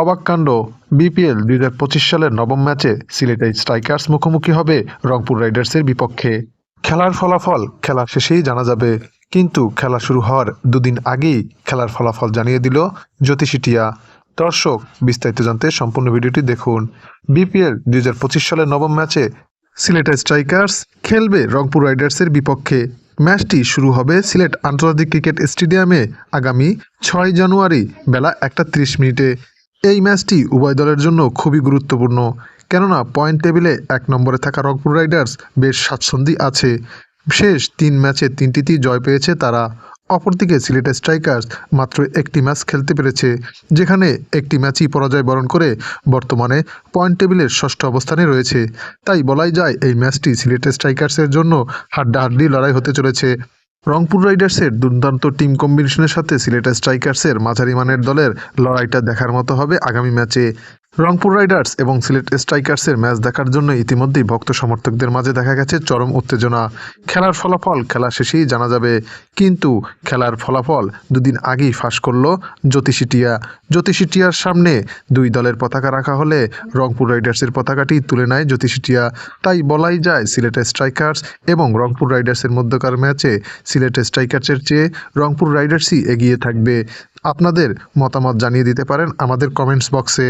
অবাক কাণ্ড। বিপিএল দুই হাজার পঁচিশ সালের নবম ম্যাচে সিলেটে স্ট্রাইকার্স মুখোমুখি হবে রংপুর রাইডার্সের বিপক্ষে। খেলার ফলাফল খেলা শেষেই জানা যাবে। কিন্তু খেলা শুরু হওয়ার দুদিন আগেই খেলার ফলাফল জানিয়ে দিল জ্যোতিষী টিয়া। দর্শক, বিস্তারিত জানতে সম্পূর্ণ ভিডিওটি দেখুন। বিপিএল দুই হাজার পঁচিশ সালের নবম ম্যাচে সিলেটের স্ট্রাইকার্স খেলবে রংপুর রাইডার্সের বিপক্ষে। ম্যাচটি শুরু হবে সিলেট আন্তর্জাতিক ক্রিকেট স্টেডিয়ামে আগামী ছয় জানুয়ারি বেলা একটা ত্রিশ মিনিটে। এই ম্যাচটি উভয় দলের জন্য খুবই গুরুত্বপূর্ণ। কেননা পয়েন্ট টেবিলে এক নম্বরে থাকা রংপুর রাইডার্স বেশ স্বাচ্ছন্দ্যী আছে। শেষ তিন ম্যাচে তিনটিতেই জয় পেয়েছে তারা। অপরদিকে সিলেটের স্ট্রাইকার্স মাত্র একটি ম্যাচ খেলতে পেরেছে, যেখানে একটি ম্যাচই পরাজয় বরণ করে বর্তমানে পয়েন্ট টেবিলের ষষ্ঠ অবস্থানে রয়েছে। তাই বলাই যায়, এই ম্যাচটি সিলেটের স্ট্রাইকার্সের জন্য হাড্ডাহাড্ডি লড়াই হতে চলেছে। রংপুর রাইডার্সের দুর্দান্ত টিম কম্বিনেশনের সাথে সিলেটের স্ট্রাইকার্সের মাঝারি মানের দলের লড়াইটা দেখার মতো হবে আগামী ম্যাচে। রংপুর রাইডার্স এবং সিলেট স্ট্রাইকার্সের ম্যাচ দেখার জন্য ইতিমধ্যেই ভক্ত সমর্থকদের মাঝে দেখা গেছে চরম উত্তেজনা। খেলার ফলাফল খেলা শেষেই জানা যাবে, কিন্তু খেলার ফলাফল দুদিন আগেই ফাঁস করল জ্যোতিষী টিয়া। জ্যোতিষী টিয়ার সামনে দুই দলের পতাকা রাখা হলে রংপুর রাইডার্সের পতাকাটি তুলে নেয় জ্যোতিষী টিয়া। তাই বলাই যায় সিলেটের স্ট্রাইকার্স এবং রংপুর রাইডার্সের মধ্যকার ম্যাচে সিলেটের স্ট্রাইকার্সের চেয়ে রংপুর রাইডার্সই এগিয়ে থাকবে। আপনাদের মতামত জানিয়ে দিতে পারেন আমাদের কমেন্টস বক্সে।